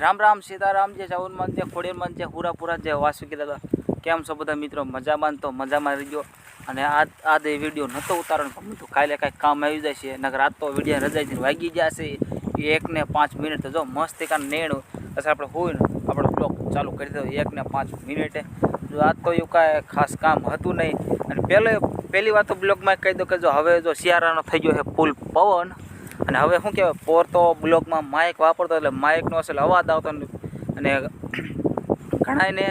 રામ રામ સીતારામ, જે ચાવનમાં જે ખોડેરમાં જે હુરાપુરા જે વાસુકી દાદા. કેમ છો બધા મિત્રો? મજામાં તો મજામાં રહીજો. અને આ આ દે વીડિયો નહોતો ઉતારવાનો, પણ તો કાલે કાંઈક કામ આવી જાય છે નગર રાત તો વીડિયો રજાઈથી વાગી જશે એક ને પાંચ મિનિટ તો જો મસ્ત કાન નેણ. પછી આપણે હોય ને આપણે બ્લોક ચાલુ કરી દો એક ને પાંચ મિનિટે. જો આ તો એવું કાંઈ ખાસ કામ હતું નહીં. અને પહેલે પહેલી વાત તો બ્લોગમાં કહી દો કે જો હવે જો શિયાળાનો થઈ ગયો છે ફૂલ પવન. અને હવે શું કહેવાય પોર તો બ્લોગમાં માઇક વાપરતો એટલે માઇકનો અસલ અવાજ આવતો અને ઘણાને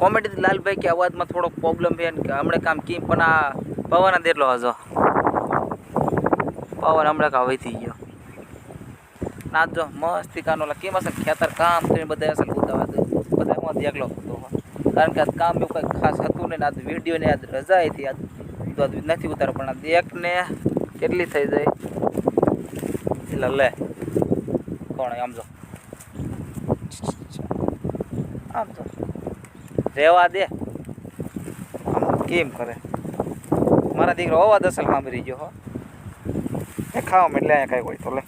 કોમેડી લાલભાઈ કે અવાજમાં થોડોક પ્રોબ્લેમ છે, કે હમણાં કામ કેમ પણ આ પવન જ એટલો હજો. પવન હમણાં કા વધી ગયો. ના જો, મસ્તી કાનો કેમ હશે ખેતર કામ કરીને બધા અસલ ઉતાવા બધા એમાં એકલો હતો કારણ કે કામ એવું કંઈ ખાસ હતું નહીં ને આજ વીડિયો ને આજ રજા હતી. તો નથી ઉતાર પણ આ એકને કેટલી થઈ જાય. એટલે લે કોણ આમ જો આમ જો રહેવા દે આમ કેમ કરે મારા દીકરો અવાજ અસલ સાંભળી ગયો હો એ ખાવા એટલે અહીંયા કાંઈ કોઈ તો લે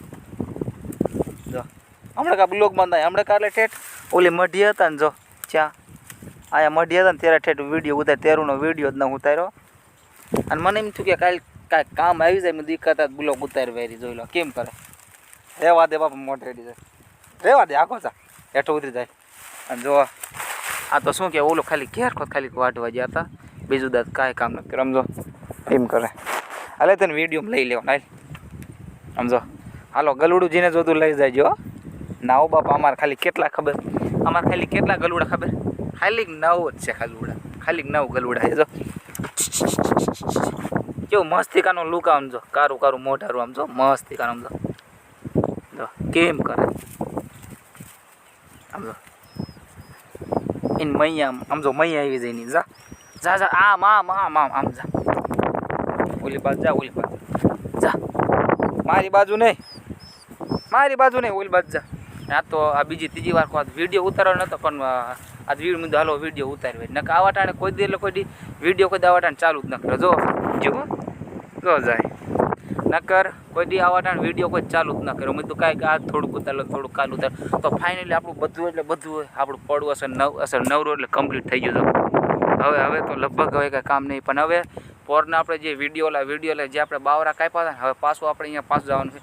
જો હમણાં કા બ્લોગ બંધાય હમણાં કાલે ઠેઠ ઓલી મઢી હતા ને જો ત્યાં અહીંયા મઢી હતા ને ત્યારે ઠેઠ વીડિયો ઉતાર તેરુંનો વીડિયો જ ન ઉતાર્યો અને મને એમ થયું કે કાલે કાંઈક કામ આવી જાય મેં દીકરા બ્લોગ ઉતારી વેરી જોઈ લો કેમ કરે રેવા દે બાપા, મોઢે રેડી જાય રેવા દે, આખો જા હેઠો ઉતરી જાય. અને જો, આ તો શું કે ઓલો ખાલી ઘેર ખોત ખાલી વાટવા ગયા હતા. બીજું દાદ કાંઈ કામ નથી. રમજો એમ કરે. હાલે તને વિડીયોમાં લઈ લેવાનું. હાલ. સમજો હાલો, ગલુડુજીને જોતું લઈ જાય ના હો. બાપા, અમારે ખાલી કેટલા ખબર? અમારે ખાલી કેટલા ગલુડા ખબર? ખાલી નવ જ છે ગલુડા. ખાલી નવ ગલુડા જો. કેવું મસ્તિકાનો લુક આમ જો. કારું કારું મોઢારું આમ જો. મસ્તિકાનું આમ જો. કેમ કરે. આમ જો. એની મૈયા આમ જો મૈયા આવી જાય ની, જા. જા જા, આમ આમ આમ આમ આમ જા. ઓલી બાજુ જા, ઓલી બાજુ. જા. મારી બાજુ નહીં. મારી બાજુ નહીં, ઓલી બાજુ જા. આ તો આ બીજી ત્રીજી વાર આ વીડિયો ઉતારવાનો નતો, પણ આ વીડિયો મુદ્દો હાલો વીડિયો ઉતારવી નકર આવા ટાણે કોઈ દી એટલે કોઈ દી વીડિયો કોઈ દાવા ટાણે ચાલુ જ ન કરે. જો જો, જાય. નકર કોઈ દી આવા ટાણે વીડિયો કોઈ ચાલુ જ ન કર્યો મેં તો કાંઈક આ થોડુંક ઉતાર થોડુંક કાલ ઉતાર. તો ફાઇનલી આપણું બધું એટલે બધું આપણું પડવું અસર નવ, અસર નવરો એટલે કમ્પ્લીટ થઈ ગયું હવે હવે તો લગભગ હવે કાંઈ કામ નહીં. પણ હવે પોરના આપણે જે વીડિયો લા વીડિયો લે જે આપણે બાવરા કાપ્યા હતા ને, હવે પાછું આપણે અહીંયા પાછું જવાનું છે.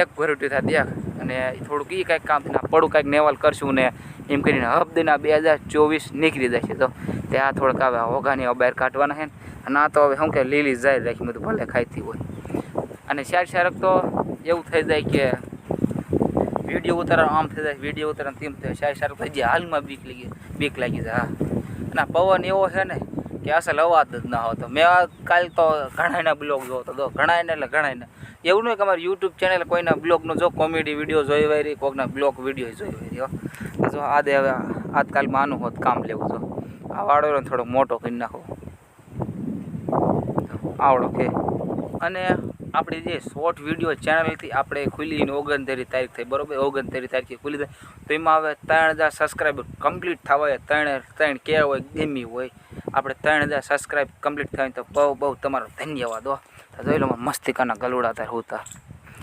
એક ભરટી થાય દેખ અને થોડુંક એ કાંઈક કામ થઈને પડું કાંઈક નેવાલ કરશું ને, એમ કરીને હબદીના બે હજાર ચોવીસ નીકળી જાય છે તો ત્યાં થોડુંક આવે હોગાની બહાર કાઢવાના છે ને. અને આ તો હવે શું કે લીલી જાય રાખી, બધું ભલે ખાઈતી હોય. અને શેર શેરક તો એવું થઈ જાય કે વીડિયો ઉતારા આમ થઈ જાય, વીડિયો ઉતારા તેમ થાય શેર શારક થઈ જાય, હાલમાં બીક લાગી બીક લાગી જાય, હા. અને પવન એવો છે ને કે અસલ અવાજ જ ના હોતો મેં કાલ તો ઘણાયના બ્લોગ જોતો તો ઘણાયને એટલે ઘણાયને. એવું નહીં કે અમારી યુટ્યુબ ચેનલ કોઈના બ્લોગનો જો કોમેડી વીડિયો જોઈ રહી કોઈકના બ્લોગ વીડિયો જોઈ વારી હો. તો જો આ હવે આજકાલમાં આનું હોત કામ લેવું, જો. આ વાળો થોડો મોટો કરી નાખો. આવડો કે. અને આપણી જે શોર્ટ વીડિયો ચેનલથી આપણે ખુલી ઓગણતેરી તારીખ થઈ, બરાબર? ઓગણતેરી તારીખે ખુલ્લી થાય. તો એમાં હવે ત્રણ હજાર સબસ્ક્રાઈબર કમ્પ્લીટ થવા હોય, ત્રણ ત્રણ કે હોય, ગેમી હોય. આપણે ત્રણ હજાર સબસ્ક્રાઈબ કમ્પ્લીટ થાય તો બહુ બહુ તમારો ધન્યવાદ, હો. તો જોઈ લો મસ્તિકાના ગલુડા તાર હોતા.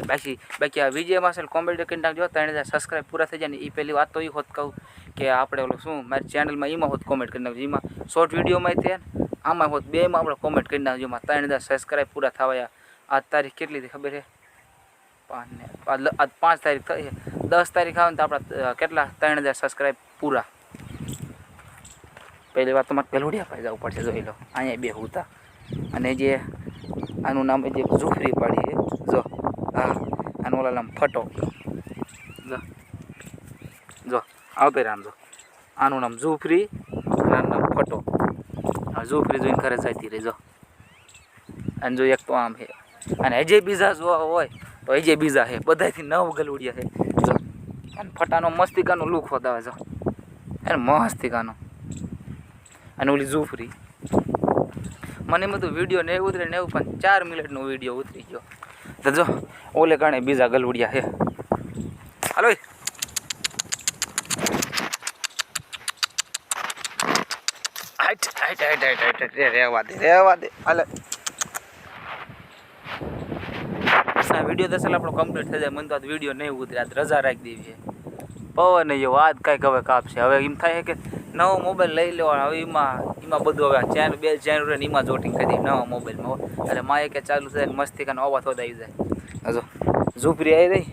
બાકી બાકી આ વિજય માસલ કોમેડી કરી નાખજો ત્રણ હજાર સબસ્ક્રાઈબ પૂરા થઈ જાય ને એ પહેલી વાત તો એ હોત કહું કે આપણે ઓલું શું, મારી ચેનલમાં એમાં હોત કોમેન્ટ કરી નાખજો. એમાં શોર્ટ વિડીયોમાં તે આમાં હોત, બેમાં આપણે કોમેન્ટ કરી નાખજો. એમાં ત્રણ હજાર સબસ્ક્રાઈબ પૂરા થવાયા. આજ તારીખ કેટલી હતી ખબર છે? પાંચ ને આજ પાંચ તારીખ થઈ છે. દસ તારીખ આવે ને તો આપણા કેટલા? ત્રણ હજાર સબસ્ક્રાઈબ પૂરા. પહેલી વાત તો મારે પેલુડિયા પાસે જવું પડશે, જોઈ લો. અહીંયા બે હુતા અને જે આનું નામ જે ઝુફરી પાડી છે, જો, હા, આનું ઓલા નામ ફટો. જો જો આવતો રામ જો. આનું નામ ઝુફરી આનું નામ ફટો. ઝુફરી જોઈને ખરે જતી રહી, જો. અને જો એક તો આમ છે. અને હજે બીજા જોવા હોય, તો હજે બીજા છે બધાથી નવ ગલુડિયા છે. જો, અને ફટાનો મસ્તિકાનો લુક હોતા જો એને મસ્તિકાનો. અને ઓલી ઝૂફરી મને બધું વીડિયો ને ઉતરે ને એવું, પણ ચાર મિનિટનો વીડિયો ઉતરી ગયો. તો જો, ઓલે કારણે બીજા ગલુડિયા છે. હાલો. હાઈટ હાઈટ હાઈટ હાઈટ હાઈટ રહેવા દે રહેવા દે. હાલે. આ વીડિયો દસેલ આપણો કમ્પ્લીટ થઈ જાય. મને તો આ વીડિયો નહીં ઉતરે. આજ રજા રાખી દેવી છે. પવન એ વાત કાંઈક હવે કાપશે. હવે એમ થાય કે નવો મોબાઈલ લઈ લેવાનો. હવે એમાં એમાં બધું હવે ચેન બે ચેન રહે ને એમાં જોટિંગ કરી દઈએ નવા મોબાઈલમાં હો. એટલે માં કે ચાલુ થાય ને મસ્તી કાનો અવાજ થોડા આવી જાય. હજુ ઝૂપરી આવી રહી.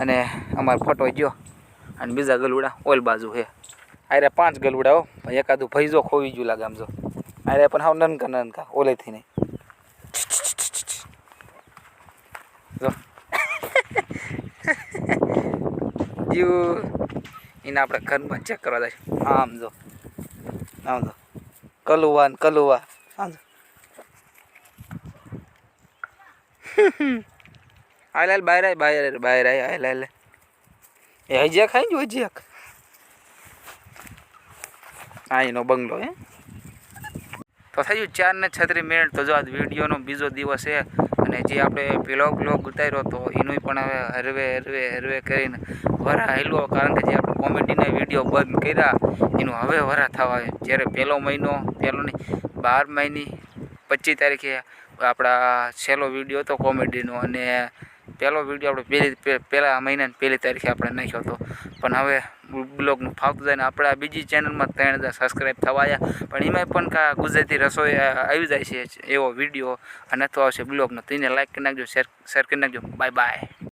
અને અમારો ફોટો ગયો. અને બીજા ગલુડા ઓલ બાજુ છે. અરે પાંચ ગલુડા હો. એકાદું ભૈજો ખોવી ગયું લાગે આમ જો. અરે પણ હાવ નનકા નનકા ઓલેથી નહીં. જો. જીવ એને આપણે ઘરમાં ચેક કરવા દઈશું. આમ જો. આમ જો. કલુવા ને કલુવા. આમ જો. હાલ હાલ, બહાર આય, બહાર બહાર આય, હાલ હાલ એ હજીયા ખાઈ જો હજીયા એનો બંગલો હે. તો થઈ ગયું ચાર ને છત્રીસ મિનિટ. તો જો આજ વિડીયોનો બીજો દિવસ છે. અને જે આપણે પેલો બ્લોગ ઉતાર્યો તો એનું પણ હવે હરવે હરવે હરવે કરીને વરા હેલવો કારણ કે જે આપણે કોમેડીના વીડિયો બંધ કર્યા, એનું હવે વરા થવા જ્યારે પહેલો મહિનો પહેલો નહીં, બાર મહિની, પચીસ તારીખે આપણા છેલ્લો વીડિયો હતો કોમેડીનો. અને પહેલો વીડિયો આપણે પહેલી પહેલાં મહિનાની પહેલી તારીખે આપણે નાખ્યો હતો. પણ હવે બ્લોગનું ફાવતું જાય ને આપણે આ બીજી ચેનલમાં ત્રણ હજાર સબસ્ક્રાઈબ થવા આવ્યા પણ એમાંય પણ કા ગુજરાતી રસોઈ આવી જાય છે, એવો વીડિયો. અને અથવા આવશે બ્લોગનો. તેને લાઈક કરી નાખજો શેર શેર કરી નાખજો. Bye bye